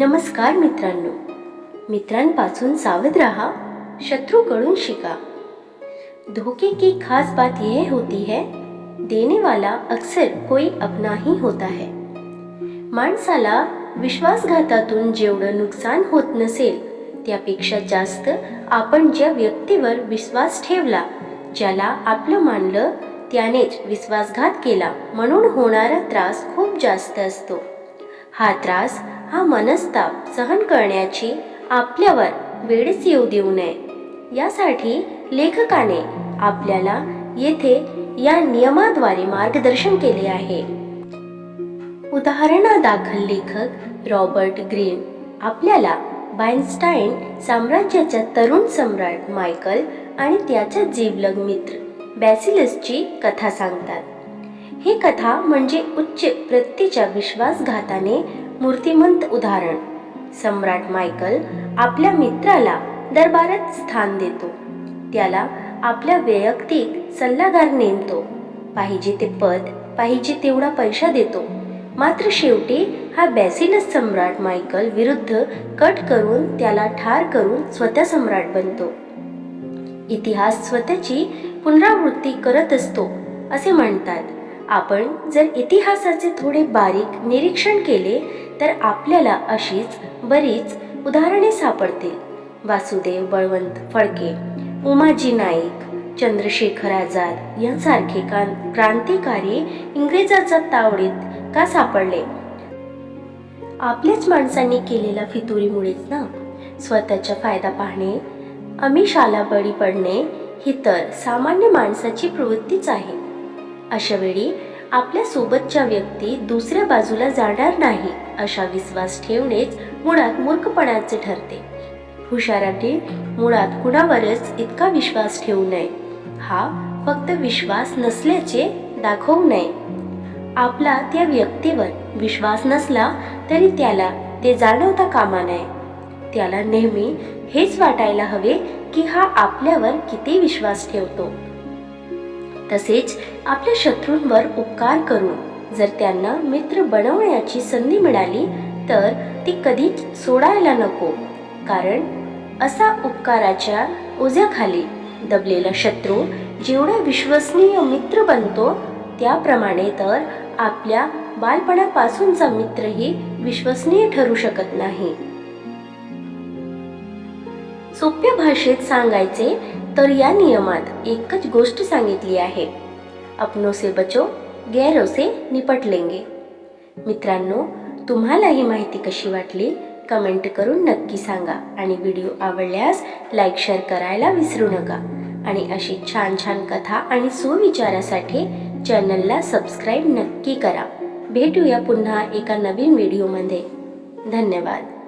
नमस्कार मित्रांनो. मित्रांपासून सावध रहा शत्रूकडून शिका. धोखे की खास बात यह होती है देने वाला अक्सर कोई अपना ही होता है. माणसाला विश्वासघातातून जेवढं नुकसान होत नसेल त्यापेक्षा जास्त आपण ज्या व्यक्तीवर विश्वास ठेवला ज्याला आपलं मानलं त्यानेच विश्वासघात केला म्हणून होणारा त्रास खूप जास्त असतो. हा त्रास हा मनस्ताप सहन करण्याची आपल्यावर वेळच येऊ देऊ नये. यासाठी लेखकाने आपल्याला येथे या नियमाद्वारे मार्गदर्शन केले आहे. उदाहरणादाखल लेखक रॉबर्ट ग्रीन आपल्याला बाइन्स्टाईन साम्राज्याच्या तरुण सम्राट मायकल आणि त्याच्या जीवलग मित्र बॅसिलसची कथा सांगतात. ही कथा म्हणजे उच्च प्रतीच्या विश्वासघाताने मूर्तिमंत उदाहरण. सम्राट मायकल आपल्या मित्राला दरबारात स्थान देतो. त्याला आपल्या वैयक्तिक सल्लागार नेमतो. पाहिजे ते पद पाहिजे तेवढा पैसा देतो. मात्र शेवटी हा बॅसिलस सम्राट मायकल विरुद्ध कट करून त्याला ठार करून स्वतः सम्राट बनतो. इतिहास स्वतःची पुनरावृत्ती करत असतो असे म्हणतात. आपण जर इतिहासाचे थोडे बारीक निरीक्षण केले तर आपल्याला अशीच बरीच उदाहरणे सापडतील. वासुदेव बळवंत फडके उमाजी नाईक चंद्रशेखर आझाद यांसारखे क्रांतिकारी इंग्रजांच्या तावडीत का सापडले? आपल्याच माणसांनी केलेल्या फितुरीमुळेच ना? स्वतःचा फायदा पाहणे अमिषाला बळी पडणे ही तर सामान्य माणसाची प्रवृत्तीच आहे. अशावेळी आपल्या सोबतच्या व्यक्ती दुसऱ्या बाजूला जाणार नाही अशा विश्वास ठेवणेच मुळात मूर्खपणाचे ठरते. हुशाराने मुळात कुणावरच इतका विश्वास ठेवू नये. हा फक्त विश्वास नसल्याचे दाखवू नये. आपला त्या व्यक्तीवर विश्वास नसला तरी त्याला ते जाणवता कामा नये. त्याला नेहमी हेच वाटायला हवे की हा आपल्यावर किती विश्वास ठेवतो. तसेच आपल्या शत्रूंवर उपकार करून जर त्यांना मित्र बनवण्याची संधी मिळाली तर ती कधीच सोडायला नको. कारण असा उपकाराच्या ओझ्याखाली दबलेला शत्रू जेवढा विश्वसनीय मित्र बनतो त्याप्रमाणे तर आपल्या बालपणापासूनचा मित्रही विश्वसनीय ठरू शकत नाही. सोप्या भाषेत सांगायचे तर या नियमात एकच गोष्ट सांगितली आहे. अपनो से बचो गैरों से निपट लेंगे मित्रांनो तुम्हाला ही माहिती कशी वाटली? कमेंट करून नक्की सांगा आणि व्हिडिओ आवडल्यास लाईक शेअर करायला विसरू नका. आणि अशी छान छान कथा आणि सुविचारासाठी चॅनलला सबस्क्राईब नक्की करा. भेटूया पुन्हा एका नवीन व्हिडिओमध्ये. धन्यवाद.